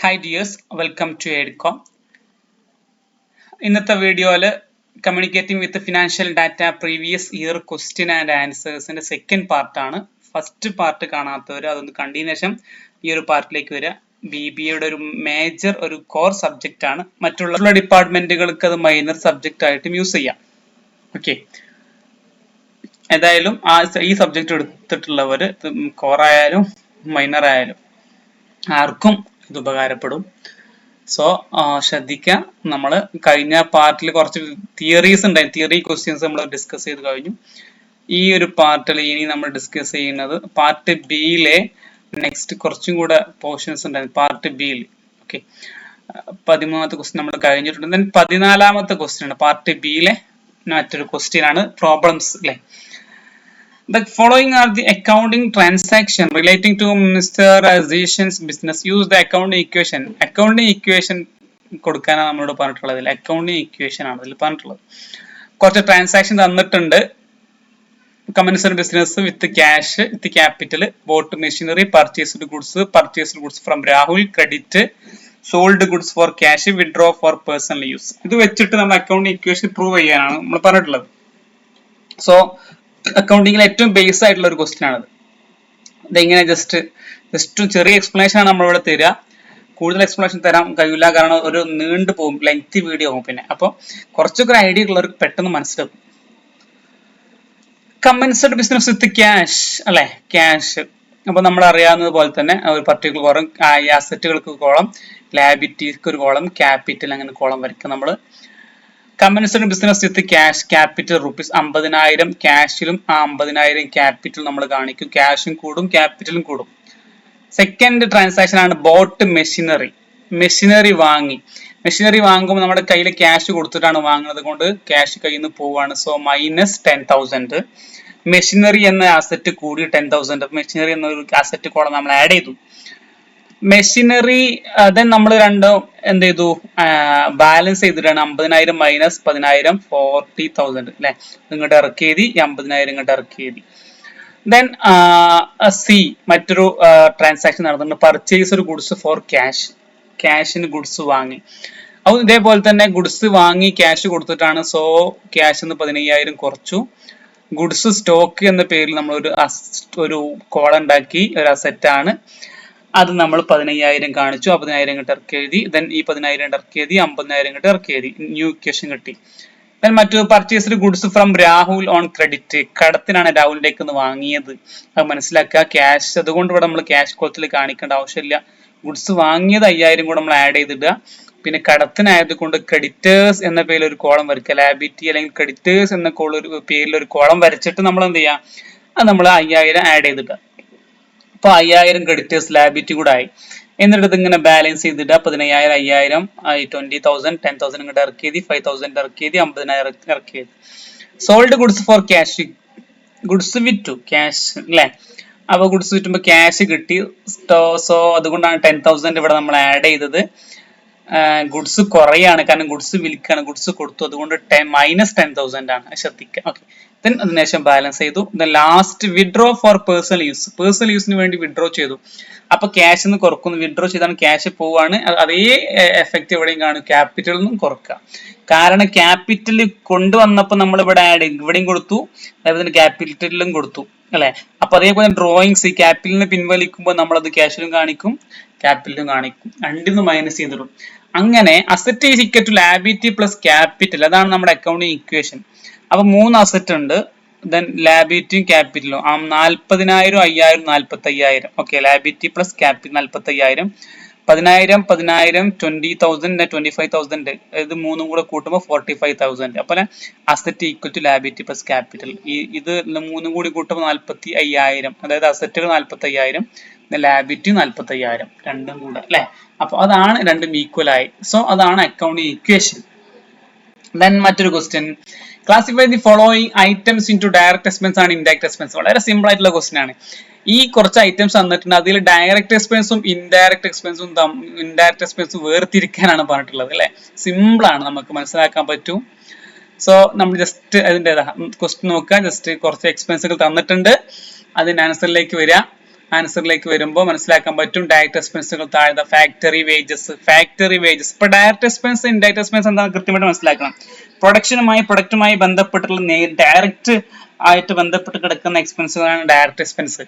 Hi dears welcome to Edcom ഇന്നത്തെ വീഡിയോയിൽ communicating with financial data previous year question and ആൻസേഴ്സിന്റെ second പാർട്ടാണ് first part കാണാത്തവർ അതൊന്ന് continuation ഈ ഒരു പാർട്ടിലേക്ക് വരിക ബി ബി എയുടെ ഒരു മേജർ ഒരു കോർ സബ്ജക്റ്റ് ആണ്. മറ്റുള്ള ഡിപ്പാർട്ട്മെന്റുകൾക്ക് അത് മൈനർ സബ്ജക്റ്റ് ആയിട്ടും യൂസ് ചെയ്യാം. ഓക്കെ ഏതായാലും ആ ഈ സബ്ജക്റ്റ് എടുത്തിട്ടുള്ളവർ കോർ ആയാലും മൈനർ ആയാലും ആർക്കും ഇത് ഉപകാരപ്പെടും സോ ശ്രദ്ധിക്കുക നമ്മൾ കഴിഞ്ഞ പാർട്ടിൽ കുറച്ച് തിയറീസ് ഉണ്ടായി. തിയറി ക്വസ്റ്റ്യൻസ് നമ്മൾ ഡിസ്കസ് ചെയ്ത് കഴിഞ്ഞു. ഈ ഒരു പാർട്ടിൽ ഇനി നമ്മൾ ഡിസ്കസ് ചെയ്യുന്നത് പാർട്ട് ബിയിലെ നെക്സ്റ്റ് കുറച്ചും കൂടെ പോർഷൻസ് ഉണ്ടായിരുന്നു. പാർട്ട് ബിയിൽ ഓക്കെ പതിമൂന്നാമത്തെ ക്വസ്റ്റ്യൻ നമ്മൾ കഴിഞ്ഞിട്ടുണ്ട്. ദെൻ പതിനാലാമത്തെ ക്വസ്റ്റ്യൻ ആണ്. പാർട്ട് ബിയിലെ മറ്റൊരു ക്വസ്റ്റ്യൻ ആണ്. പ്രോബ്ലംസ് അല്ലേ The following are the accounting transaction relating to Mr. Azishan's business. Use the accounting equation. Accounting equation കൊടുക്കാനാണ് നമ്മളോട് പറഞ്ഞിട്ടുള്ളത് അക്കൗണ്ടിങ് ഇക്വേഷൻ ആണ് ഇതിൽ പറഞ്ഞിട്ടുള്ളത് കുറച്ച് ട്രാൻസാക്ഷൻ തന്നിട്ടുണ്ട് companies business with cash with capital bought machinery purchased goods purchased goods from Rahul credit sold goods for cash withdraw for personal use ഇത് വെച്ചിട്ട് നമ്മൾ അക്കൗണ്ടിങ് ഇക്വേഷൻ പ്രൂവ് ചെയ്യാനാണ് നമ്മൾ പറഞ്ഞിട്ടുള്ളത് സോ അക്കൗണ്ടിങ്ങിൽ ഏറ്റവും ബേസ് ആയിട്ടുള്ള ഒരു ക്വസ്റ്റ്യൻ ആണത്. ഇതെങ്ങനെ ജസ്റ്റ് ജസ്റ്റ് ചെറിയ എക്സ്പ്ലനേഷൻ ആണ് നമ്മളിവിടെ തരിക. കൂടുതൽ എക്സ്പ്ലനേഷൻ തരാൻ കഴിയില്ല കാരണം ഒരു നീണ്ടു പോകും ലെങ്തി വീഡിയോ ആകും പിന്നെ. അപ്പോൾ കുറച്ചൊക്കെ ഐഡിയ ഉള്ളവർക്ക് പെട്ടെന്ന് മനസ്സിലാക്കും കമ്പൻസഡ് ബിസിനസ് വിത്ത് ക്യാഷ് അല്ലെ? ക്യാഷ് അപ്പൊ നമ്മൾ അറിയാവുന്നത് പോലെ തന്നെ ഒരു പർട്ടിക്കുലർ കോളം അസറ്റുകൾക്ക് കോളം ലാബിലിറ്റിക്ക് ഒരു കോളം ക്യാപിറ്റൽ അങ്ങനെ കോളം വരയ്ക്കും നമ്മൾ കമ്പനീസിന്റെ business with cash capital rupees അമ്പതിനായിരം ക്യാഷിലും അമ്പതിനായിരം ക്യാപിറ്റൽ നമ്മൾ കാണിക്കും. ക്യാഷും കൂടും ക്യാപിറ്റലും കൂടും. സെക്കൻഡ് ട്രാൻസാക്ഷൻ ആണ് ബോട്ട് മെഷീനറി മെഷീനറി വാങ്ങി. മെഷീനറി വാങ്ങുമ്പോൾ നമ്മുടെ കയ്യിൽ ക്യാഷ് കൊടുത്തിട്ടാണ് വാങ്ങുന്നത്. കൊണ്ട് ക്യാഷ് കയ്യിൽ നിന്ന് പോവാണ്. So minus ten thousand machinery എന്ന അസറ്റ് കൂടി ടെൻ തൗസൻഡ് മെഷീനറി എന്ന ഒരു അസറ്റ് കൂടെ നമ്മൾ ആഡ് ചെയ്തു. മെഷീനറി ദെൻ നമ്മൾ രണ്ടും എന്ത് ചെയ്തു? ബാലൻസ് ചെയ്തിട്ടാണ് അമ്പതിനായിരം മൈനസ് പതിനായിരം ഫോർട്ടി തൗസൻഡ് അല്ലെ? ഇങ്ങോട്ട് ഇറക്കി എഴുതി അമ്പതിനായിരം ഇങ്ങോട്ട് ഇറക്കി എഴുതി. ദെൻ സി മറ്റൊരു ട്രാൻസാക്ഷൻ നടന്നിട്ടുണ്ട്. പർച്ചേസ് ഒരു ഗുഡ്സ് ഫോർ ക്യാഷ് ക്യാഷിന് ഗുഡ്സ് വാങ്ങി. അപ്പോൾ ഇതേപോലെ തന്നെ ഗുഡ്സ് വാങ്ങി ക്യാഷ് കൊടുത്തിട്ടാണ്. സോ ക്യാഷ് എന്ന് പതിനയ്യായിരം കുറച്ചു. ഗുഡ്സ് സ്റ്റോക്ക് എന്ന പേരിൽ നമ്മൾ ഒരു ഒരു കോൾ ഉണ്ടാക്കി ഒരു അസറ്റ് ആണ്. അത് നമ്മൾ പതിനയ്യായിരം കാണിച്ചു. പതിനായിരം കിട്ടി ഇറക്കി എഴുതി. ദെൻ ഈ പതിനായിരം ഇറക്കി എഴുതി അമ്പതിനായിരം കിട്ടി ഇറക്കി എഴുതി. ന്യൂ ഇക്വേഷൻ കിട്ടി. ദെൻ മറ്റു purchased goods from Rahul on credit കടത്തിനാണ് രാഹുലിലേക്ക് നിന്ന് വാങ്ങിയത്. അത് മനസ്സിലാക്കുക. ക്യാഷ് അതുകൊണ്ട് ഇവിടെ നമ്മൾ ക്യാഷ് കോളത്തിൽ കാണിക്കേണ്ട ആവശ്യമില്ല. ഗുഡ്സ് വാങ്ങിയത് അയ്യായിരം കൂടെ നമ്മൾ ആഡ് ചെയ്തിടുക. പിന്നെ കടത്തിനായത് കൊണ്ട് ക്രെഡിറ്റേഴ്സ് എന്ന പേരിൽ ഒരു കോളം വരയ്ക്കുക. ലാബിറ്റി അല്ലെങ്കിൽ ക്രെഡിറ്റേഴ്സ് എന്ന കോൾ ഒരു പേരിൽ ഒരു കോളം വരച്ചിട്ട് നമ്മൾ എന്ത് ചെയ്യുക? അത് നമ്മൾ അയ്യായിരം ആഡ് ചെയ്തിടുക. അപ്പൊ അയ്യായിരം ക്രെഡിറ്റേഴ്സ് ലാബിറ്റി കൂടെ ആയി എന്നിട്ട് ഇങ്ങനെ ബാലൻസ് ചെയ്തിട്ട് പതിനയ്യായിരം അയ്യായിരം ട്വന്റി തൗസൻഡ് ടെൻ തൗസൻഡ് ഇങ്ങോട്ട് ഇറക്കി ചെയ്തി ഫൈവ് തൗസൻഡ് ഇറക്കി ചെയ്തി അമ്പതിനായിരം ഇറക്കി ചെയ്തി sold goods for cash goods വിറ്റു. ക്യാഷ് അല്ലേ അപ്പൊ ഗുഡ്സ് വിറ്റുമ്പോൾ ക്യാഷ് കിട്ടി. സോ അതുകൊണ്ടാണ് ടെൻ തൗസൻഡ് ഇവിടെ നമ്മൾ ആഡ് ചെയ്തത്. ഗുഡ്സ് കുറയാണ്. കാരണം ഗുഡ്സ് വിൽക്കാണ്. ഗുഡ്സ് കൊടുത്തു. അതുകൊണ്ട് ടെൻ മൈനസ് ടെൻ തൗസൻഡ് ആണ്. ശ്രദ്ധിക്കുക ഓക്കെ ദെൻ അതിനുശേഷം ബാലൻസ് ചെയ്തു. The last withdraw for personal use personal യൂസിന് വേണ്ടി വിഡ്രോ ചെയ്തു. അപ്പൊ ക്യാഷ് നിന്ന് കുറക്കുന്നു. വിഡ്രോ ചെയ്താണ് ക്യാഷ് പോവാണ്. അതേ എഫക്റ്റ് എവിടെയും കാണും. ക്യാപിറ്റലിൽ നിന്നും കുറക്കുക കാരണം ക്യാപിറ്റൽ കൊണ്ടുവന്നപ്പോൾ നമ്മൾ ഇവിടെ ആഡ് ഇവിടെയും കൊടുത്തു. അതേപോലെ ക്യാപിറ്റലിലും കൊടുത്തു. അല്ലെ? അപ്പൊ അതേപോലെ ഡ്രോയിങ്സ് ഈ ക്യാപിറ്റലിന് പിൻവലിക്കുമ്പോൾ നമ്മൾ അത് ക്യാഷിലും കാണിക്കും. ക്യാപിറ്റലും കാണിക്കും. രണ്ടിന്ന് മൈനസ് ചെയ്തിടും. അങ്ങനെ asset is equal to liability plus capital അതാണ് നമ്മുടെ അക്കൗണ്ടിങ് ഇക്വേഷൻ അപ്പൊ മൂന്ന് അസറ്റ് ഉണ്ട്. ദെൻ ലാബിലിറ്റിയും ക്യാപിറ്റലും ആ നാൽപ്പതിനായിരം അയ്യായിരം നാൽപ്പത്തി അയ്യായിരം ഓക്കെ ലാബിലിറ്റി പ്ലസ് ക്യാപിറ്റൽ നാൽപ്പത്തി അയ്യായിരം പതിനായിരം പതിനായിരം twenty thousand twenty five thousand ഇത് മൂന്നും കൂടെ കൂട്ടുമ്പോൾ ഫോർട്ടി ഫൈവ് തൗസൻഡ് അപ്പോൾ asset equal to liability plus capital ഈ ഇത് മൂന്നും കൂടി കൂട്ടുമ്പോൾ നാൽപ്പത്തി അയ്യായിരം അതായത് അസറ്റുകൾ നാൽപ്പത്തി അയ്യായിരം ലാബിലിറ്റി നാൽപ്പത്തി അയ്യായിരം രണ്ടും കൂടെ അല്ലെ? അപ്പൊ അതാണ് രണ്ടും ഈക്വൽ ആയി. സോ അതാണ് അക്കൗണ്ടിങ് ഇക്വേഷൻ ദെൻ മറ്റൊരു question classify the following items into direct expense ആണ് ഇൻഡയറക്ട് എക്സ്പെൻസ് വളരെ സിമ്പിൾ ആയിട്ടുള്ള ക്വസ്റ്റ്യൻ ആണ്. ഈ കുറച്ച് ഐറ്റംസ് തന്നിട്ടുണ്ട്. അതിൽ ഡയറക്റ്റ് എക്സ്പെൻസും ഇൻഡയറക്ട് എക്സ്പെൻസും ഇൻഡയറക്ട് എക്സ്പെൻസും വേർതിരിക്കാനാണ് പറഞ്ഞിട്ടുള്ളത് അല്ലെ? സിമ്പിൾ ആണ് നമുക്ക് മനസ്സിലാക്കാൻ പറ്റും. സോ നമ്മൾ ജസ്റ്റ് അതിന്റെ ക്വസ്റ്റ്യൻ നോക്കുക. ജസ്റ്റ് കുറച്ച് എക്സ്പെൻസുകൾ തന്നിട്ടുണ്ട്. അതിന്റെ ആൻസറിലേക്ക് വരിക. ആൻസറിലേക്ക് വരുമ്പോൾ മനസ്സിലാക്കാൻ പറ്റും. ഡയറക്ട് എക്സ്പെൻസുകൾ താഴ്ന്ന ഫാക്ടറി വേജസ് ഫാക്ടറി വേജസ് ഇപ്പൊ ഡയറക്ട് എക്സ്പെൻസ് ഇൻഡയറക്റ്റ് എക്സ്പെൻസ് എന്താണെന്ന് കൃത്യമായിട്ട് മനസ്സിലാക്കണം. പ്രൊഡക്ഷനുമായി പ്രൊഡക്റ്റുമായി ബന്ധപ്പെട്ടുള്ള ഡയറക്റ്റ് ആയിട്ട് ബന്ധപ്പെട്ട് കിടക്കുന്ന എക്സ്പെൻസുകളാണ് ഡയറക്ട് എക്സ്പെൻസ്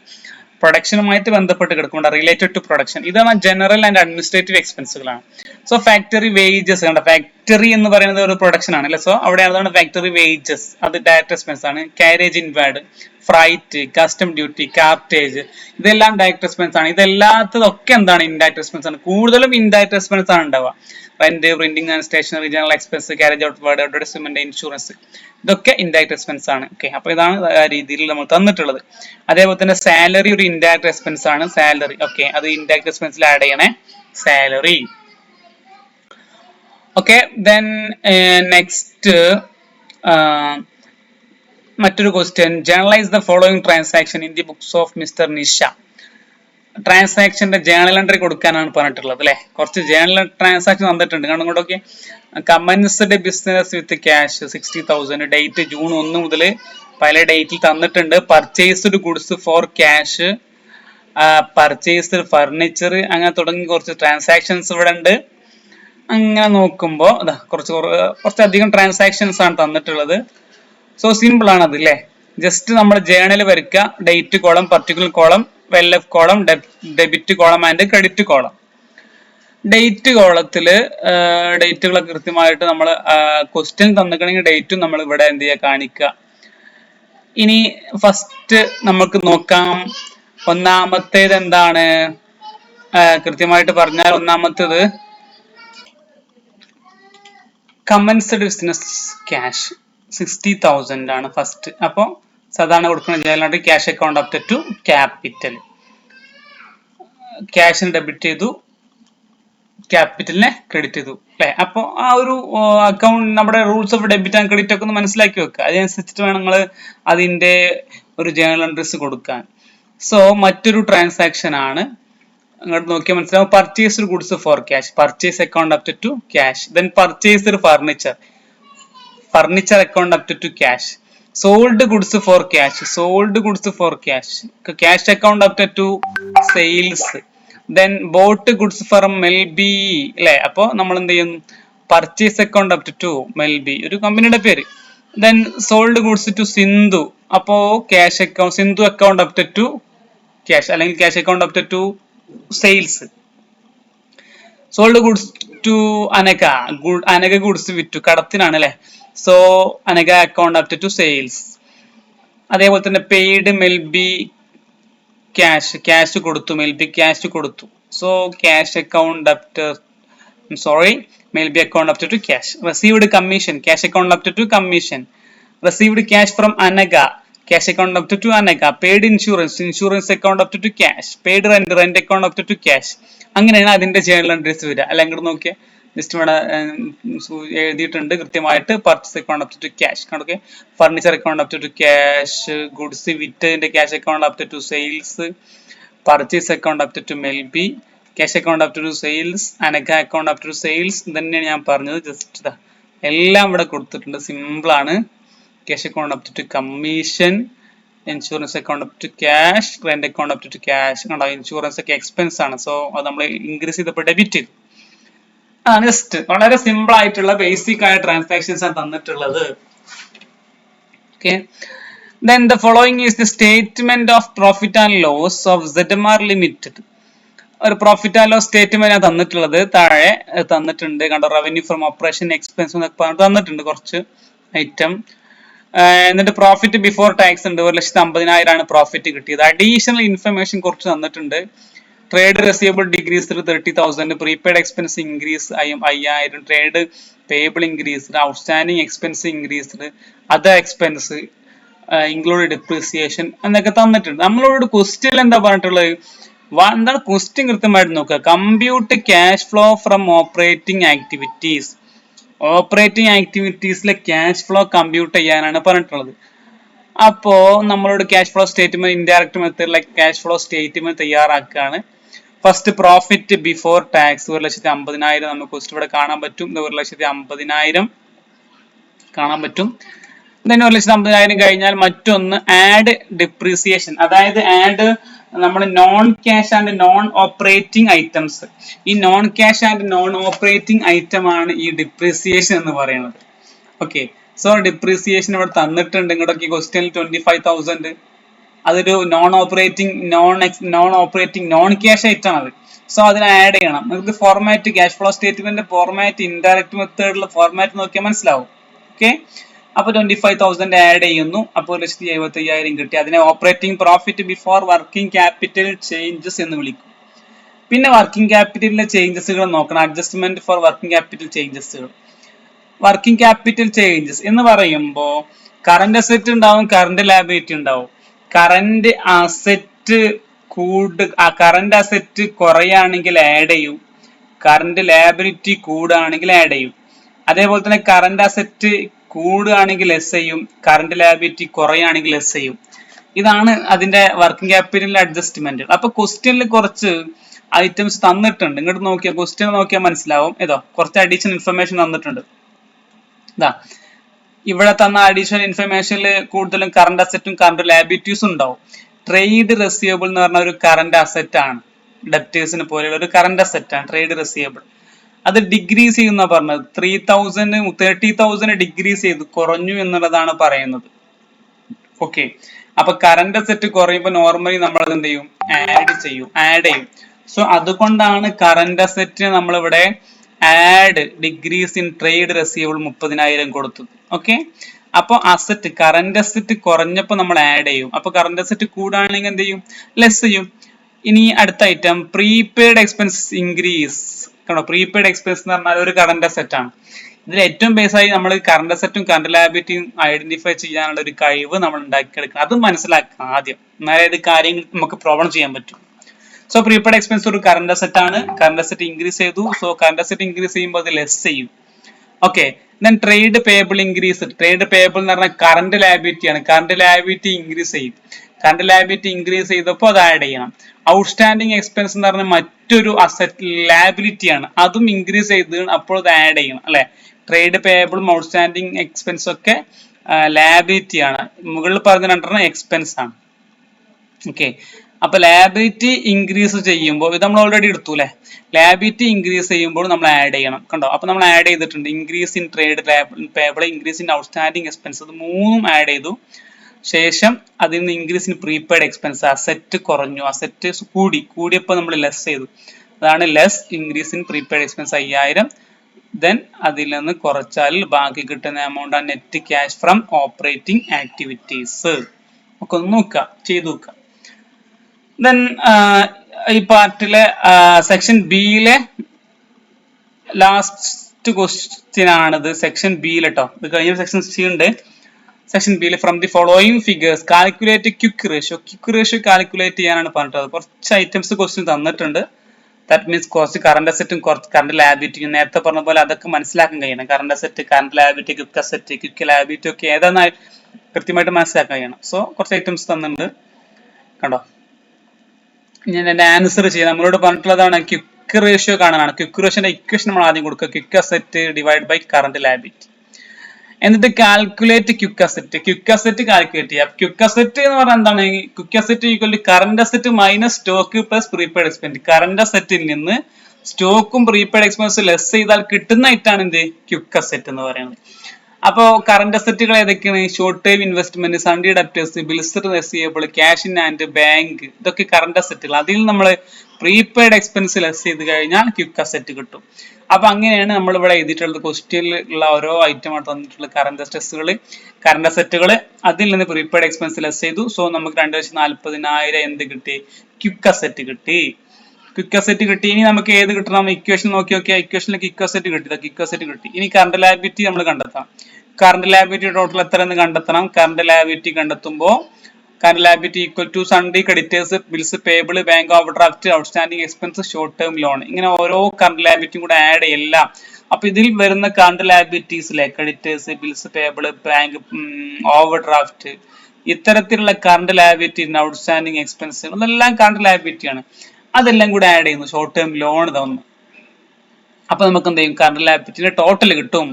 പ്രൊഡക്ഷനുമായിട്ട് ബന്ധപ്പെട്ട് കിടക്കുന്നുണ്ട്. റിലേറ്റഡ് ടു പ്രൊഡക്ഷൻ ഇതാണ് ജനറൽ ആൻഡ് അഡ്മിനിസ്ട്രേറ്റീവ് എക്സ്പെൻസുകളാണ് സോ ഫാക്ടറി വേജസ് കണ്ട? ഫാക്ടറി എന്ന് പറയുന്നത് ഒരു പ്രൊഡക്ഷൻ ആണ് അല്ലെ? സോ അവിടെ അതാണ് ഫാക്ടറി വേജസ് അത് ഡയറക്ട് എക്സ്പെൻസ് ആണ്. Carriage inward freight custom duty cartage ഇതെല്ലാം ഡയറക്ട് എക്സ്പെൻസ് ആണ്. ഇതെല്ലാത്തതൊക്കെ എന്താണ് ഇൻഡയറക്ട് എക്സ്പെൻസ് ആണ്. കൂടുതലും ഇൻഡയറക്ട് എക്സ്പെൻസ് ആണ് ഉണ്ടാവുക. Rent printing and stationery general expense carriage outward advertisement insurance ഇതൊക്കെ ഇൻഡയറക്റ്റ് എക്സ്പെൻസ് ആണ്. ഓക്കെ അപ്പൊ ഇതാണ് രീതിയിൽ നമ്മൾ തന്നിട്ടുള്ളത്. അതേപോലെ തന്നെ സാലറി ഒരു ഇൻഡയറക്റ്റ് എക്സ്പെൻസ് ആണ്. സാലറി ഓക്കെ അത് ഇൻഡയറക്റ്റ് എക്സ്പെൻസിൽ ആഡ് ചെയ്യണേ. സാലറി ഓക്കെ ദെൻ നെക്സ്റ്റ് മറ്റൊരു question journalise the following transaction in the books of mister Nisha ട്രാൻസാക്ഷന്റെ ജേണൽ എൻട്രി കൊടുക്കാനാണ് പറഞ്ഞിട്ടുള്ളത് അല്ലെ? കുറച്ച് ജേണൽ ട്രാൻസാക്ഷൻ വന്നിട്ടുണ്ട് കാരണം ഇങ്ങോട്ടൊക്കെ? Commenced business with cash sixty thousand date June ഒന്ന് മുതൽ പല ഡേറ്റിൽ തന്നിട്ടുണ്ട്. Purchased goods for cash purchased furniture അങ്ങനെ തുടങ്ങി കുറച്ച് ട്രാൻസാക്ഷൻസ് ഇവിടെ ഉണ്ട്. അങ്ങനെ നോക്കുമ്പോൾ കുറച്ച് കുറ- കുറച്ചധികം ട്രാൻസാക്ഷൻസ് ആണ് തന്നിട്ടുള്ളത്. സോ സിമ്പിൾ ആണ് അത് അല്ലേ? ജസ്റ്റ് നമ്മുടെ ജേണൽ വരയ്ക്കുക. Date column particular column L F column debit column and credit column date കോളത്തിൽ ഡേറ്റുകളൊക്കെ കൃത്യമായിട്ട് നമ്മൾ ക്വസ്റ്റ്യൻ തന്നിക്കണമെങ്കിൽ ഡേറ്റും നമ്മൾ ഇവിടെ എന്ത് ചെയ്യുക കാണിക്കുക. ഇനി ഫസ്റ്റ് നമുക്ക് നോക്കാം. ഒന്നാമത്തേത് എന്താണ്? കൃത്യമായിട്ട് പറഞ്ഞാൽ ഒന്നാമത്തേത് commenced business cash sixty thousand ആണ് ഫസ്റ്റ് അപ്പോൾ സാധാരണ കൊടുക്കുന്ന ജനറലായിട്ട് cash account up to capital ക്യാഷിന് debit ചെയ്തു ക്യാപിറ്റലിനെ ക്രെഡിറ്റ് ചെയ്തു അല്ലെ? അപ്പോൾ ആ ഒരു അക്കൗണ്ട് നമ്മുടെ rules of debit and credit ഒക്കെ ഒന്ന് മനസ്സിലാക്കി വെക്കുക. അതിനനുസരിച്ചിട്ട് വേണം നിങ്ങൾ അതിന്റെ ഒരു ജേണൽ എൻട്രീസ് കൊടുക്കാൻ. സോ മറ്റൊരു ട്രാൻസാക്ഷൻ ആണ്. ഇങ്ങോട്ട് നോക്കിയാൽ മനസ്സിലാവും. Purchased goods for cash purchase account up to cash then purchased furniture furniture account up to cash sold goods for cash sold goods for cash cash account up to sales then bought goods for Mel B അല്ലെ അപ്പോ നമ്മൾ എന്ത് ചെയ്യും purchase account up to Mel B ഒരു കമ്പനിയുടെ പേര്. Then sold goods to Sindhu അപ്പോ cash account Sindhu account up to cash അല്ലെങ്കിൽ cash account up to sales sold goods to Anagha good Anagha goods വിറ്റു. കടത്തിനാണ് അല്ലെ so Anagha account up to sales അതേപോലെ തന്നെ paid Mel B cash cash കൊടുത്തു മെൽ B cash കൊടുത്തു. So cash account up sorry Mel B account up to cash received commission cash account up to commission received cash from Anagha cash account up to Anagha paid insurance insurance account up to cash paid rent rent account up to cash അങ്ങനെയാണ് അതിന്റെ journal entries വരിക. അല്ല അങ്ങോട്ട് നോക്കിയാൽ just ഇവിടെ എഴുതിയിട്ടുണ്ട്. കൃത്യമായിട്ട് purchase account up to cash കണ്ടൊക്കെ furniture account up to cash goods വിറ്റതിന്റെ cash account up to sales purchase account up to Mel B cash account up to sales Anagha account up to sales തന്നെയാണ് ഞാൻ പറഞ്ഞത്. Just ഇതാ എല്ലാം ഇവിടെ കൊടുത്തിട്ടുണ്ട്. Simple ആണ്. Cash account up to commission insurance account up to cash rent account up to cash കണ്ടോ? Insurance ഒക്കെ എക്സ്പെൻസ് ആണ്. സോ അത് നമ്മൾ ഇൻക്രീസ് ചെയ്തപ്പോൾ ഡെബിറ്റ് ചെയ്തു. ജസ്റ്റ് വളരെ സിമ്പിൾ ആയിട്ടുള്ള ബേസിക് ആയ ട്രാൻസാക്ഷൻസ് ആണ് തന്നിട്ടുള്ളത്. Okay then the following is the statement of profit and loss of ZMR limited ഒരു പ്രോഫിറ്റ് ആൻഡ് ലോസ് സ്റ്റേറ്റ്മെന്റ് ആണ് തന്നിട്ടുള്ളത്. താഴെ തന്നിട്ടുണ്ട്. കണ്ടോ റവന്യൂ ഫ്രം ഓപ്പറേഷൻ എക്സ്പെൻസ് എന്നൊക്കെ തന്നിട്ടുണ്ട് കുറച്ച് ഐറ്റം എന്നിട്ട് പ്രോഫിറ്റ് ബിഫോർ ടാക്സ് ഉണ്ട്. ഒരു ലക്ഷത്തി അമ്പതിനായിരം ആണ് പ്രോഫിറ്റ് കിട്ടിയത്. അഡീഷണൽ ഇൻഫർമേഷൻ കുറച്ച് തന്നിട്ടുണ്ട്. Trade receivable decrease thirty thousand prepaid expense increase അയ്യായിരം. Trade payable increased outstanding expense increased other expense include depreciation എന്നൊക്കെ തന്നിട്ടുണ്ട്. നമ്മളോട് ക്വസ്റ്റ്യൻ എന്താ പറഞ്ഞിട്ടുള്ളത്? എന്താണ് ക്വസ്റ്റ്യൻ കൃത്യമായിട്ട് നോക്കുക. Compute cash flow from operating activities operating ആക്ടിവിറ്റീസിലെ cash flow compute ചെയ്യാനാണ് പറഞ്ഞിട്ടുള്ളത്. അപ്പോ നമ്മളോട് ക്യാഷ് ഫ്ലോ സ്റ്റേറ്റ്മെന്റ് ഇൻഡയറക്റ്റ് മെത്തേഡിലെ ക്യാഷ് ഫ്ലോ സ്റ്റേറ്റ്മെന്റ് തയ്യാറാക്കുകയാണ്. ഫസ്റ്റ് പ്രോഫിറ്റ് ബിഫോർ ടാക്സ് ഒരു ലക്ഷത്തി അമ്പതിനായിരം നമുക്ക് ക്വസ്റ്റ് ഇവിടെ കാണാൻ പറ്റും. ഒരു ലക്ഷത്തി അമ്പതിനായിരം കാണാൻ പറ്റും. Then ഒരു ലക്ഷത്തി അമ്പതിനായിരം കഴിഞ്ഞാൽ മറ്റൊന്ന് ആഡ് ഡിപ്രീസിയേഷൻ അതായത് ആഡ് നമ്മൾ non cash and non operating items ഈ non cash and non operating item ആണ് ഈ ഡിപ്രീസിയേഷൻ എന്ന് പറയുന്നത്. ഓക്കെ സോ ഡിപ്രീസിയേഷൻ ഇവിടെ തന്നിട്ടുണ്ട്. ഇങ്ങോട്ടൊക്കെ ക്വസ്റ്റ്യൻ ട്വന്റി ഫൈവ് തൗസൻഡ് അതൊരു non operating non non operating non cash item അത്. സോ അതിന് ആഡ് ചെയ്യണം. നിങ്ങൾക്ക് format cash flow statement format indirect മെത്തേഡിൽ ഫോർമാറ്റ് നോക്കിയാൽ മനസ്സിലാവും. ഓക്കെ അപ്പൊ ട്വന്റി ഫൈവ് തൗസൻഡ് ആഡ് ചെയ്യുന്നു. അപ്പോൾ ഒരു ലക്ഷത്തി എഴുപത്തി അയ്യായിരം കിട്ടി. അതിനെ operating profit before working capital changes എന്ന് വിളിക്കും. പിന്നെ വർക്കിംഗ് ക്യാപിറ്റലിലെ ചേഞ്ചസുകൾ നോക്കണം. അഡ്ജസ്റ്റ്മെന്റ് ഫോർ വർക്കിംഗ് ക്യാപിറ്റൽ ചേഞ്ചസുകൾ വർക്കിംഗ് ക്യാപിറ്റൽ ചേഞ്ചസ് എന്ന് പറയുമ്പോൾ കറണ്ട് അസറ്റ് ഉണ്ടാവും കറണ്ട് ലാബിലിറ്റി ഉണ്ടാവും. കറണ്ട് അസറ്റ് കൂട് കറണ്ട് അസറ്റ് കുറയാണെങ്കിൽ ആഡ് ചെയ്യും. കറണ്ട് ലാബിലിറ്റി കൂടുകയാണെങ്കിൽ ആഡ് ചെയ്യും. അതേപോലെ തന്നെ കറണ്ട് അസറ്റ് കൂടുകയാണെങ്കിൽ ലെസ് ചെയ്യും. കറണ്ട് ലാബിലിറ്റി കുറയുകയാണെങ്കിൽ ലെസ് ചെയ്യും. ഇതാണ് അതിന്റെ വർക്കിംഗ് ക്യാപിറ്റൽ അഡ്ജസ്റ്റ്മെന്റ് അപ്പൊ ക്വസ്റ്റ്യനിൽ കുറച്ച് ഐറ്റംസ് തന്നിട്ടുണ്ട്. ഇങ്ങോട്ട് നോക്കിയാൽ ക്വസ്റ്റ്യൻ നോക്കിയാൽ മനസ്സിലാവും. ഏതോ കുറച്ച് അഡീഷണൽ ഇൻഫർമേഷൻ തന്നിട്ടുണ്ട്. ഇതാ ഇവിടെ തന്ന അഡീഷണൽ ഇൻഫർമേഷനിൽ കൂടുതലും കറണ്ട് അസറ്റും കറണ്ട് ലാബിലിറ്റീസും ഉണ്ടാവും. ട്രേഡ് റെസിയബിൾ എന്ന് പറഞ്ഞ ഒരു കറണ്ട് അസറ്റ് ആണ്. ഡെപ്റ്റേഴ്സിന് പോലെയുള്ള ഒരു കറണ്ട് അസറ്റ് ആണ് ട്രേഡ് റെസിയബിൾ അത് ഡിഗ്രീസ് ചെയ്യുന്ന പറഞ്ഞത്. Three thousand thirty thousand decrease ചെയ്ത് കുറഞ്ഞു എന്നുള്ളതാണ് പറയുന്നത്. ഓക്കെ അപ്പൊ കറണ്ട് അസറ്റ് കുറയുമ്പോൾ നോർമലി നമ്മൾ അത് എന്ത് ചെയ്യും? ആഡ് ചെയ്യും ആഡ് ചെയ്യും. സോ അതുകൊണ്ടാണ് കറണ്ട് അസറ്റ് നമ്മളിവിടെ add decrease in trade receivable മുപ്പതിനായിരം കൊടുത്തത്. ഓക്കെ അപ്പൊ അസറ്റ് കറന്റ് അസറ്റ് കുറഞ്ഞപ്പോൾ നമ്മൾ ആഡ് ചെയ്യും. അപ്പൊ കറന്റ് അസറ്റ് കൂടാണെങ്കിൽ എന്ത് ചെയ്യും? ലെസ് ചെയ്യും. ഇനി അടുത്ത ഐറ്റം പ്രീപെയ്ഡ് എക്സ്പെൻസ് ഇൻക്രീസ് കണ്ടോ? പ്രീപെയ്ഡ് എക്സ്പെൻസ് എന്ന് പറഞ്ഞാൽ ഒരു കറന്റ് അസറ്റ് ആണ്. ഇതിൽ ഏറ്റവും ബേസായി നമ്മൾ കറണ്ട് അസറ്റും കറണ്ട് ലാബിലിറ്റിയും ഐഡന്റിഫൈ ചെയ്യാനുള്ള ഒരു കഴിവ് നമ്മൾ ഉണ്ടാക്കിയെടുക്കണം. അത് മനസ്സിലാക്കുക ആദ്യം. എന്നാലേ ഇത് കാര്യങ്ങൾ നമുക്ക് പ്രോബ്ലം ചെയ്യാൻ പറ്റും. സോ പ്രീപെയ്ഡ് എക്സ്പെൻസ് ഒരു കറണ്ട് അസറ്റ് ആണ്. കറണ്ട് അസറ്റ് ഇൻക്രീസ് ചെയ്തു. സോ കറണ്ട് അസറ്റ് ഇൻക്രീസ് ചെയ്യുമ്പോൾ അത് ലെസ് ചെയ്യും. Okay then trade payable increase trade payable എന്ന് പറഞ്ഞാൽ കറണ്ട് ലാബിലിറ്റി ആണ്. കറണ്ട് ലാബിലിറ്റി ഇൻക്രീസ് ചെയ്യും. കറണ്ട് ലാബിലിറ്റി ഇൻക്രീസ് ചെയ്തപ്പോൾ അത് ആഡ് ചെയ്യണം. ഔട്ട്സ്റ്റാൻഡിങ് എക്സ്പെൻസ് എന്ന് പറഞ്ഞാൽ മറ്റൊരു അസറ്റ് ലാബിലിറ്റി ആണ്. അതും ഇൻക്രീസ് ചെയ്ത് അപ്പോൾ അത് ആഡ് ചെയ്യണം അല്ലെ? ട്രേഡ് പേബിളും ഔട്ട്സ്റ്റാൻഡിങ് എക്സ്പെൻസ് ഒക്കെ ലാബിലിറ്റി ആണ്. മുകളിൽ പറഞ്ഞ രണ്ടെണ്ണം എക്സ്പെൻസ് ആണ്. ഓക്കെ അപ്പൊ ലാബിലിറ്റി ഇൻക്രീസ് ചെയ്യുമ്പോൾ ഇത് നമ്മൾ ഓൾറെഡി എടുത്തു അല്ലെ ലാബിലിറ്റി ഇൻക്രീസ് ചെയ്യുമ്പോൾ നമ്മൾ ആഡ് ചെയ്യണം. കണ്ടോ? അപ്പൊ നമ്മൾ ആഡ് ചെയ്തിട്ടുണ്ട്. Increase in trade payable increase in outstanding expense അത് മൂന്നും ആഡ് ചെയ്തു. ശേഷം അതിൽ നിന്ന് increase in prepaid expense asset കുറഞ്ഞു. അസെറ്റ് കൂടി. കൂടിയപ്പോൾ നമ്മൾ ലെസ് ചെയ്തു. അതാണ് less increase in prepaid expense അയ്യായിരം. ദെൻ അതിൽ നിന്ന് കുറച്ചാൽ ബാക്കി കിട്ടുന്ന എമൗണ്ട് ആണ് net cash from operating activities ഒക്കെ ഒന്ന് നോക്കുക. ചെയ്തു നോക്കുക. ദെൻ ഈ പാർട്ടിലെ സെക്ഷൻ ബിയിലെ ലാസ്റ്റ് ക്വസ്റ്റ്യൻ ആണിത്. സെക്ഷൻ ബിയിൽ കേട്ടോ ഇത് കഴിഞ്ഞ സെക്ഷൻ സി ഉണ്ട്. സെക്ഷൻ ബിയിൽ from the following figures calculate quick ratio quick ratio calculate ചെയ്യാനാണ് പറഞ്ഞിട്ടുള്ളത്. കുറച്ച് ഐറ്റംസ് ക്വസ്റ്റ്യൻ തന്നിട്ടുണ്ട്. ദാറ്റ് മീൻസ് കുറച്ച് കറണ്ട് അസറ്റും കുറച്ച് കറണ്ട് ലാബിലിറ്റിയും നേരത്തെ പറഞ്ഞ പോലെ അതൊക്കെ മനസ്സിലാക്കാൻ കഴിയണം. Current asset current liability quick asset quick liability ഒക്കെ ഏതാന്ന് കൃത്യമായിട്ട് മനസ്സിലാക്കാൻ കഴിയണം. സോ കുറച്ച് ഐറ്റംസ് തന്നിട്ടുണ്ട്. കണ്ടോ? ഞാൻ ആൻസർ ചെയ്യാം. നമ്മളോട് പറഞ്ഞിട്ടുള്ളതാണ് ക്വിക്ക് റേഷ്യോ കാണാനാണ് ക്വിക്ക് റേഷ്യോന്റെ ഇക്വേഷൻ നമ്മൾ ആദ്യം കൊടുക്കുക. Quick asset divide by current liability എന്നിട്ട് calculate quick asset quick asset calculate ചെയ്യാം. ക്യുക്ക് അസെറ്റ് എന്ന് പറഞ്ഞാൽ എന്താണ്? Quick asset equal to current asset minus stock plus prepaid expense current അസെറ്റിൽ നിന്ന് സ്റ്റോക്കും പ്രീപെയ്ഡ് എക്സ്പെൻസ് ലെസ് ചെയ്താൽ കിട്ടുന്ന ഐറ്റാണ് എന്ത്? ക്യുക്ക് അസെറ്റ് എന്ന് പറയുന്നത്. അപ്പോൾ കറണ്ട് അസറ്റുകൾ ഏതൊക്കെയാണ്? Short time investment sundry debtors bills receivable cash in and bank ഇതൊക്കെ കറണ്ട് അസറ്റുകൾ അതിൽ നമ്മൾ പ്രീപെയ്ഡ് എക്സ്പെൻസ് ലെസ് ചെയ്ത് കഴിഞ്ഞാൽ ക്വിക്ക് അസറ്റ് കിട്ടും. അപ്പൊ അങ്ങനെയാണ് നമ്മൾ ഇവിടെ എഴുതിയിട്ടുള്ളത്. ക്വസ്റ്റ്യനിൽ ഉള്ള ഓരോ ഐറ്റം ആണ് തന്നിട്ടുള്ള കറണ്ട് അസറ്റുകൾ കറണ്ട് അസറ്റുകൾ അതിൽ നിന്ന് പ്രീപെയ്ഡ് എക്സ്പെൻസ് ലെസ് ചെയ്തു. സോ നമുക്ക് രണ്ട് ലക്ഷത്തി നാല്പതിനായിരം എന്ത് കിട്ടി? ക്വിക്ക് അസറ്റ് കിട്ടി. ക്വിക്ക് അസറ്റ് കിട്ടി. ഇനി നമുക്ക് ഏത് കിട്ടണം? ഇക്വേഷൻ നോക്കി നോക്കിയാൽ ഇക്വേഷനിൽ കിക്കസെറ്റ് കിട്ടി. കിക്കസെറ്റ് കിട്ടി. ഇനി കറണ്ട് ലാബിലിറ്റി നമ്മൾ കണ്ടെത്താം. കറണ്ട് ലാബിലിറ്റി ടോട്ടൽ എത്ര എന്ന് കണ്ടെത്തണം? കറണ്ട് ലാബിലിറ്റി കണ്ടെത്തുമ്പോൾ current liability equal to sundry creditors bills payable bank overdraft outstanding expense short term loan ഇങ്ങനെ ഓരോ കറണ്ട് ലാബിലിറ്റിയും കൂടെ ആഡ് ചെയ്യില്ല. അപ്പൊ ഇതിൽ വരുന്ന current ലാബിലിറ്റീസിലെ creditors bills payable bank overdraft ഇത്തരത്തിലുള്ള കറണ്ട് ലാബിലിറ്റി ഔട്ട്സ്റ്റാൻഡിംഗ് എക്സ്പെൻസ് ഇതെല്ലാം കറണ്ട് ലാബിലിറ്റി ആണ്. അതെല്ലാം കൂടെ ആഡ് ചെയ്യുന്നു. ഷോർട്ട് ടേം ലോൺ തന്നു അപ്പൊ നമുക്ക് എന്ത് ചെയ്യും? കറണ്ട് ലാബിറ്റിന്റെ ടോട്ടൽ കിട്ടും.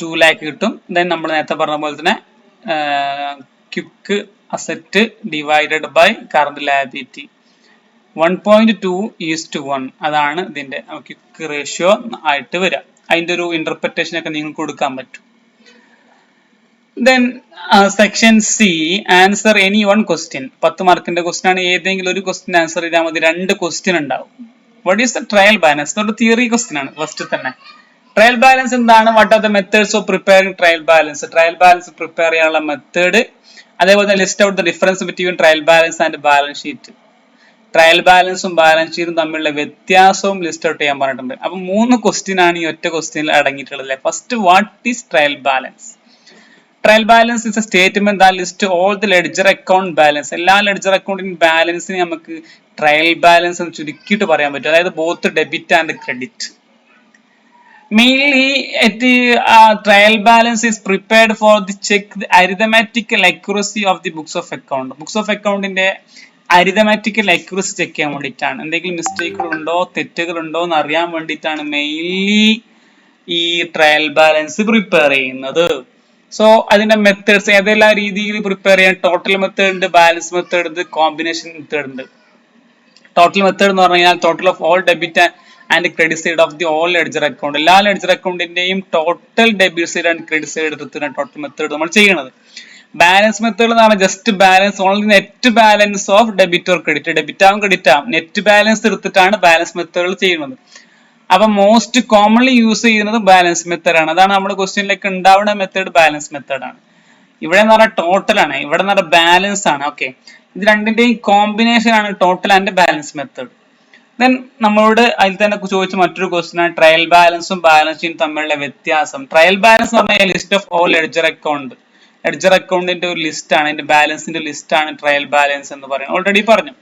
ടു ലാക്ക് കിട്ടും. ദെൻ നമ്മൾ നേരത്തെ പറഞ്ഞ പോലെ തന്നെ quick asset divided by current liability one point two is to one അതാണ് ഇതിന്റെ ക്യുക്ക് റേഷ്യോ ആയിട്ട് വരിക. അതിന്റെ ഒരു ഇന്റർപ്രിട്ടേഷൻ ഒക്കെ നിങ്ങൾക്ക് കൊടുക്കാൻ പറ്റും. Then section C answer any one question പത്ത് മാർക്കിന്റെ ക്വസ്റ്റ്യൻ ആണ്. ഏതെങ്കിലും ഒരു ക്വസ്റ്റ്യൻ ആൻസർ ചെയ്താൽ മതി. രണ്ട് ക്വസ്റ്റ്യൻ ഉണ്ടാവും. What is the trial balance ഒരു തിയറി ക്വസ്റ്റ്യൻ ആണ്. ഫസ്റ്റ് തന്നെ. ട്രയൽ ബാലൻസ് എന്താണ്? What are the methods of preparing trial balance trial balance prepare ചെയ്യാനുള്ള മെത്തേഡ് അതേപോലെ തന്നെ list out the difference between trial balance and balance sheet trial ബാലൻസും balance ഷീറ്റും തമ്മിലുള്ള വ്യത്യാസവും ലിസ്റ്റ് ഔട്ട് ചെയ്യാൻ പറഞ്ഞിട്ടുണ്ട്. അപ്പൊ മൂന്ന് ക്വസ്റ്റ്യൻ ആണ് ഈ ഒറ്റ ക്വസ്റ്റ്യനിൽ അടങ്ങിയിട്ടുള്ളത് first what is trial balance trial balance is a statement that list all the ledger account balance എല്ലാ ലെഡ്ജർ അക്കൗണ്ടിന് ബാലൻസിന് നമുക്ക് ട്രയൽ ബാലൻസ് എന്ന് ചുരുക്കിയിട്ട് പറയാൻ പറ്റും. അതായത് both debit and credit mainly trial balance is prepared for the check the arithmetical accuracy of the books of account books of അക്കൗണ്ടിന്റെ അരിതമാറ്റിക്കൽ അക്യുറസി ചെക്ക് ചെയ്യാൻ വേണ്ടിയിട്ടാണ്. എന്തെങ്കിലും മിസ്റ്റേക്കുകൾ ഉണ്ടോ തെറ്റുകൾ ഉണ്ടോ എന്ന് അറിയാൻ വേണ്ടിയിട്ടാണ് മെയിൻലി ഈ ട്രയൽ ബാലൻസ് പ്രിപ്പയർ ചെയ്യുന്നത്. സോ അതിന്റെ മെത്തേഡ്സ് ഏതെല്ലാം രീതിയിൽ പ്രിപ്പയർ ചെയ്യാൻ ടോട്ടൽ മെത്തേഡ് ഉണ്ട് ബാലൻസ് മെത്തേഡ് ഉണ്ട് കോമ്പിനേഷൻ മെത്തേഡ് ഉണ്ട്. ടോട്ടൽ മെത്തേഡ് എന്ന് പറഞ്ഞു കഴിഞ്ഞാൽ total of all debit and credit side of the all ledger account എല്ലാ ledger അക്കൗണ്ടിന്റെയും total debit side and credit side എടുത്തിട്ടാണ് ടോട്ടൽ മെത്തേഡ് നമ്മൾ ചെയ്യുന്നത്. ബാലൻസ് മെത്തേഡ് എന്ന് പറഞ്ഞാൽ just balance only net balance of debit or credit debit ആവും credit ആവും. Net balance എടുത്തിട്ടാണ് balance മെത്തേഡുകൾ ചെയ്യുന്നത്. അപ്പൊ മോസ്റ്റ് കോമൺലി യൂസ് ചെയ്യുന്നത് ബാലൻസ് മെത്തേഡ് ആണ്. അതാണ് നമ്മുടെ ക്വസ്റ്റ്യനിലേക്ക് ഉണ്ടാവുന്ന മെത്തേഡ് ബാലൻസ് മെത്തേഡ് ആണ്. ഇവിടെ എന്ന് പറഞ്ഞാൽ ടോട്ടൽ ആണ്. ഇവിടെ എന്ന് പറഞ്ഞാൽ ബാലൻസ് ആണ്. ഓക്കെ ഇത് രണ്ടിന്റെയും കോമ്പിനേഷൻ ആണ് total and balance method then നമ്മളോട് അതിൽ തന്നെ ചോദിച്ച മറ്റൊരു ക്വസ്റ്റ്യൻ ആണ് ട്രയൽ ബാലൻസും ബാലൻസും തമ്മിലുള്ള വ്യത്യാസം. ട്രയൽ ബാലൻസ് എന്ന് പറഞ്ഞാൽ list of all ledger account ledger അക്കൗണ്ടിന്റെ ഒരു ലിസ്റ്റ് ആണ് അതിന്റെ ബാലൻസിന്റെ ലിസ്റ്റ് ആണ് ട്രയൽ ബാലൻസ് എന്ന് പറയുന്നത്. ഓൾറെഡി പറഞ്ഞു.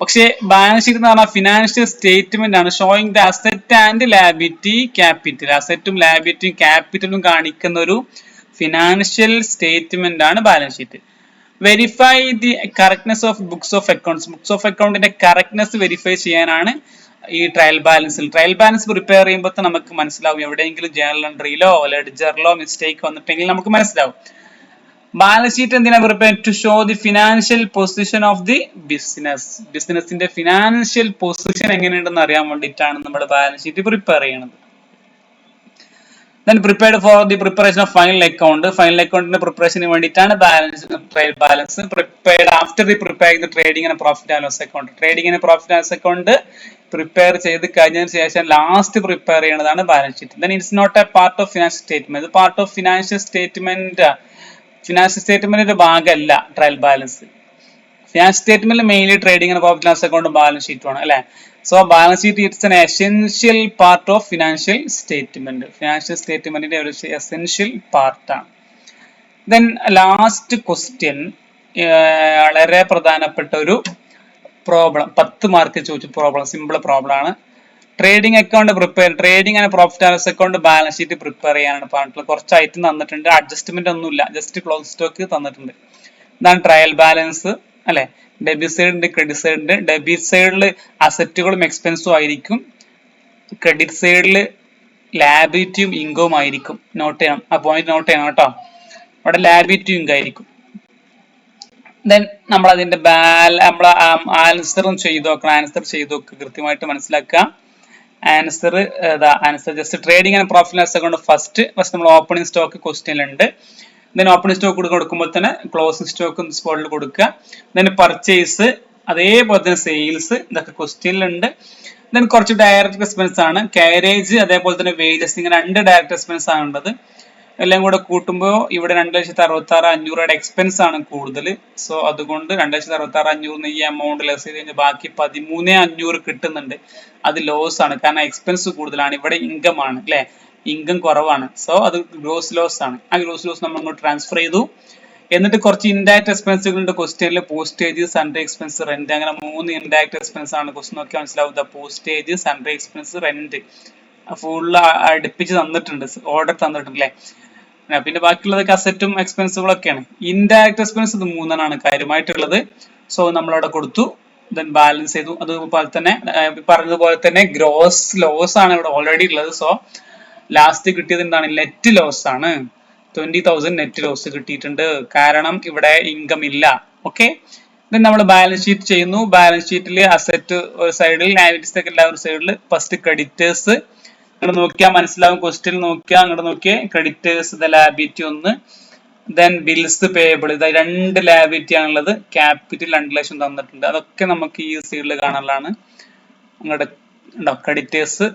പക്ഷേ ബാലൻസ് ഷീറ്റ് എന്ന് പറഞ്ഞാൽ ഫിനാൻഷ്യൽ സ്റ്റേറ്റ്മെന്റ് ആണ് showing the asset and liability capital അസറ്റും ലാബിലിറ്റിയും ക്യാപിറ്റലും കാണിക്കുന്ന ഒരു ഫിനാൻഷ്യൽ സ്റ്റേറ്റ്മെന്റ് ആണ് balance sheet verify the correctness of books of accounts books of അക്കൗണ്ടിന്റെ കറക്റ്റ്നെസ് വെരിഫൈ ചെയ്യാനാണ് ഈ ട്രയൽ ബാലൻസിൽ ട്രയൽ ബാലൻസ് പ്രിപ്പയർ ചെയ്യുമ്പോൾ നമുക്ക് മനസ്സിലാവും എവിടെയെങ്കിലും ജേണൽ എൻട്രിയിലോ ലെഡ്ജറിലോ മിസ്റ്റേക്ക് വന്നിട്ടെങ്കിൽ നമുക്ക് മനസ്സിലാവും. ബാലൻസ് ഷീറ്റ് എന്തിനാ prepare to show the financial position of the business ബിസിനസിന്റെ ഫിനാൻഷ്യൽ പൊസിഷൻ എങ്ങനെയുണ്ടെന്ന് അറിയാൻ വേണ്ടിയിട്ടാണ് നമ്മൾ ബാലൻസ് ഷീറ്റ് പ്രിപ്പയർ ചെയ്യുന്നത് then prepared for the preparation of final account final അക്കൗണ്ടിന്റെ പ്രിപ്പറേഷന് വേണ്ടിയിട്ടാണ് balance trial balance prepared after the prepare the trading and profit and loss account trading and profit and loss account prepare ചെയ്ത് കഴിഞ്ഞതിന് ശേഷം last prepare ചെയ്യുന്നതാണ് balance sheet then it's not a part of financial statement part of financial statement financial സ്റ്റേറ്റ്മെന്റിന്റെ ഭാഗമല്ല trial balance financial statement mainly trading and profit loss account balance sheet ആണ് അല്ലെ? So balance sheet it's an essential part of financial statement financial സ്റ്റേറ്റ്മെന്റിന്റെ ഒരു essential പാർട്ടാണ് then last question വളരെ പ്രധാനപ്പെട്ട ഒരു പ്രോബ്ലം പത്ത് മാർക്ക് ചോദിച്ച പ്രോബ്ലം സിമ്പിൾ പ്രോബ്ലം ആണ്. Trading account prepare trading and profit and loss account balance sheet prepare ചെയ്യാനാണ് പറഞ്ഞിട്ടുള്ളത്. കുറച്ച് ഐറ്റം തന്നിട്ടുണ്ട്. അഡ്ജസ്റ്റ്മെന്റ് ഒന്നുമില്ല. ജസ്റ്റ് ക്ലോസ് സ്റ്റോക്ക് തന്നിട്ടുണ്ട്. ഇതാണ് ട്രയൽ ബാലൻസ് അല്ലെ? ഡെബിറ്റ് സൈഡ് ഉണ്ട് ക്രെഡിറ്റ് സൈഡ് ഉണ്ട്. ഡെബിറ്റ് സൈഡിൽ അസറ്റുകളും എക്സ്പെൻസും ആയിരിക്കും. ക്രെഡിറ്റ് സൈഡിൽ ലാബിലിറ്റിയും ഇൻകവും ആയിരിക്കും. നോട്ട് ചെയ്യണം. ആ പോയിന്റ് നോട്ട് ചെയ്യണം കേട്ടോ. അവിടെ ലാബിലിറ്റിയും ഇൻകം ആയിരിക്കും. ദെൻ നമ്മൾ അതിന്റെ ബാൽ നമ്മൾ ആൻസറും ചെയ്ത് നോക്കണം. ആൻസർ ചെയ്ത് നോക്കുക കൃത്യമായിട്ട് മനസ്സിലാക്കുക. Answer answer just trading and profit loss account first first നമ്മൾ ഓപ്പണിംഗ് സ്റ്റോക്ക് ക്വസ്റ്റ്യനിലുണ്ട് ദെൻ ഓപ്പണിംഗ് സ്റ്റോക്ക് കൊടുക്കുമ്പോൾ തന്നെ ക്ലോസിംഗ് സ്റ്റോക്ക് സ്പോട്ടിൽ കൊടുക്കുക ദെൻ പർച്ചേസ് അതേപോലെ തന്നെ സെയിൽസ് ഇതൊക്കെ ക്വസ്റ്റ്യനിലുണ്ട് ദെൻ കുറച്ച് ഡയറക്റ്റ് എക്സ്പെൻസ് ആണ്. കാരേജ് അതേപോലെ തന്നെ വേജസ് ഇങ്ങനെ രണ്ട് ഡയറക്റ്റ് എക്സ്പെൻസ് ആണ് ഉള്ളത്. എല്ലാം കൂടെ കൂട്ടുമ്പോൾ ഇവിടെ രണ്ട് ലക്ഷത്തി അറുപത്തി ആറ് അഞ്ഞൂറുടെ എക്സ്പെൻസ് ആണ് കൂടുതൽ സോ അതുകൊണ്ട് രണ്ട് ലക്ഷത്തി അറുപത്തി ആറ് അഞ്ഞൂറ് ഈ എമൗണ്ട് ലെസ് ചെയ്ത് കഴിഞ്ഞാൽ ബാക്കി പതിമൂന്ന് അഞ്ഞൂറ് കിട്ടുന്നുണ്ട്. അത് ലോസ് ആണ്. കാരണം എക്സ്പെൻസ് കൂടുതലാണ്. ഇവിടെ ഇൻകം ആണ് അല്ലെ? ഇൻകം കുറവാണ്. സോ അത് ഗ്രോസ് ലോസ് ആണ്. ആ ഗ്രോസ് ലോസ് നമ്മൾ ട്രാൻസ്ഫർ ചെയ്തു. എന്നിട്ട് കുറച്ച് ഇൻഡയറക്റ്റ് എക്സ്പെൻസുകളുണ്ട് ക്വസ്റ്റ്യനിൽ പോസ്റ്റേജ് സൺഡേ എക്സ്പെൻസ് റെന്റ് അങ്ങനെ മൂന്ന് ഇൻഡയറക്റ്റ് എക്സ്പെൻസ് ആണ്. ക്വസ്റ്റ്യൻ നോക്കിയാൽ മനസ്സിലാവുക. Postage sundry expense rent full അടുപ്പിച്ച് തന്നിട്ടുണ്ട്. ഓർഡർ തന്നിട്ടുണ്ട് അല്ലേ? പിന്നെ ബാക്കിയുള്ളതൊക്കെ അസറ്റും എക്സ്പെൻസുകളൊക്കെയാണ് ഇൻഡയറക്ട് എക്സ്പെൻസ് ഇത് മൂന്നെണ്ണമാണ് കാര്യമായിട്ടുള്ളത്. സോ നമ്മളവിടെ കൊടുത്തു. ദെൻ ബാലൻസ് ചെയ്തു. അതുപോലെ തന്നെ പറഞ്ഞതുപോലെ തന്നെ ഗ്രോസ് ലോസ് ആണ് ഇവിടെ ഓൾറെഡി ഉള്ളത്. സോ ലാസ്റ്റ് കിട്ടിയത് എന്താണ്? നെറ്റ് ലോസ് ആണ്. ട്വന്റി തൗസൻഡ് നെറ്റ് ലോസ് കിട്ടിയിട്ടുണ്ട്. കാരണം ഇവിടെ ഇൻകം ഇല്ല. ഓക്കെ ദെൻ നമ്മൾ ബാലൻസ് ഷീറ്റ് ചെയ്യുന്നു. ബാലൻസ് ഷീറ്റിൽ അസറ്റ് ഒരു സൈഡിൽ ലയബിലിറ്റീസ് ഒക്കെ എല്ലാ ഒരു സൈഡിൽ ഫസ്റ്റ് ക്രെഡിറ്റേഴ്സ് അങ്ങോട്ട് നോക്കിയാൽ മനസ്സിലാവും. ക്വസ്റ്റ്യൻ നോക്കിയാൽ അങ്ങോട്ട് നോക്കിയാൽ ക്രെഡിറ്റേഴ്സ് ദ ലാബിലിറ്റി ഒന്ന് ദെൻ ബിൽസ് പേബിൾ ഇത് രണ്ട് ലാബിലിറ്റി ആണുള്ളത്. ക്യാപിറ്റൽ രണ്ട് ലക്ഷം തന്നിട്ടുണ്ട്. അതൊക്കെ നമുക്ക് ഈ സീഡിൽ കാണാനുള്ളതാണ്. അങ്ങോട്ട് ക്രെഡിറ്റേഴ്സ്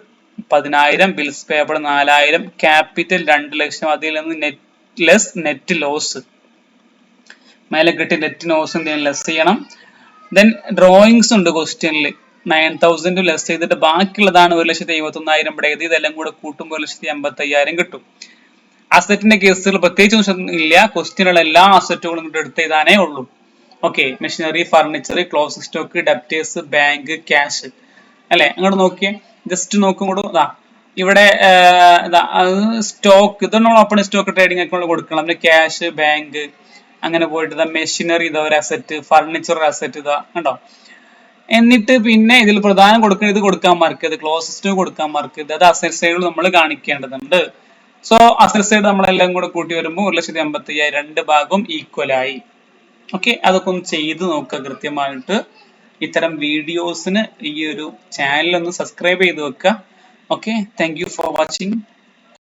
പതിനായിരം ബിൽസ് പേബിൾ നാലായിരം ക്യാപിറ്റൽ രണ്ട് ലക്ഷം. അതിൽ നിന്ന് നെറ്റ് ലെസ് നെറ്റ് ലോസ് മേലെ കിട്ടി നെറ്റ് ലോസ് എന്തെങ്കിലും ലെസ് ചെയ്യണം. ദെൻ ഡ്രോയിങ്സ് ഉണ്ട് ക്വസ്റ്റ്യനിൽ നയൻ തൗസൻഡ് ലെസ് ചെയ്തിട്ട് ബാക്കിയുള്ളതാണ് ഒരു ലക്ഷത്തി എഴുപത്തി ഒന്നായിരം ഇവിടെ ഇതെല്ലാം കൂടെ കൂട്ടുമ്പോൾ ഒരു ലക്ഷത്തി എൺപത്തി അയ്യായിരം കിട്ടും അസറ്റിന്റെ കേസുകൾ പ്രത്യേകിച്ച് ഇല്ല ക്വസ്റ്റ്യനുള്ള എല്ലാ അസറ്റുകളും ഇങ്ങോട്ട് എടുത്ത് എഴുതാനേ ഉള്ളൂ. Okay machinery furniture close stock debtors bank cash അല്ലെ? അങ്ങോട്ട് നോക്കിയേ. ജസ്റ്റ് നോക്കും കൂടെ. ഇതാ ഇവിടെ സ്റ്റോക്ക് നമ്മൾ ഓപ്പൺ സ്റ്റോക്ക് ട്രേഡിംഗ് അക്കൗണ്ട് കൊടുക്കണം. പിന്നെ ക്യാഷ് ബാങ്ക് അങ്ങനെ പോയിട്ട് ഇതാ മെഷീനറി ഇതാ ഒരു അസറ്റ് ഫർണിച്ചർ അസറ്റ് ഇതാ. കണ്ടോ? എന്നിട്ട് പിന്നെ ഇതിൽ പ്രധാനം കൊടുക്കുന്നത് കൊടുക്കാൻ മാർക്ക് ക്ലോസ് ക്ലോസസ്റ്റ് കൊടുക്കാൻ മാർക്ക് മറക്കരുത് അത് അസറ്റ് സൈഡ് നമ്മൾ കാണിക്കേണ്ടതുണ്ട്. സോ അസർ സൈഡ് നമ്മളെല്ലാം കൂടെ കൂട്ടി വരുമ്പോൾ ഒരു ലക്ഷത്തി അമ്പത്തി അയ്യായിരം രണ്ട് ഭാഗവും ഈക്വൽ ആയി. ഓക്കെ അതൊക്കെ ഒന്ന് ചെയ്ത് നോക്കുക കൃത്യമായിട്ട്. ഇത്തരം വീഡിയോസിന് ഈ ഒരു ചാനൽ ഒന്ന് സബ്സ്ക്രൈബ് ചെയ്ത് വെക്കുക. Okay thank you for watching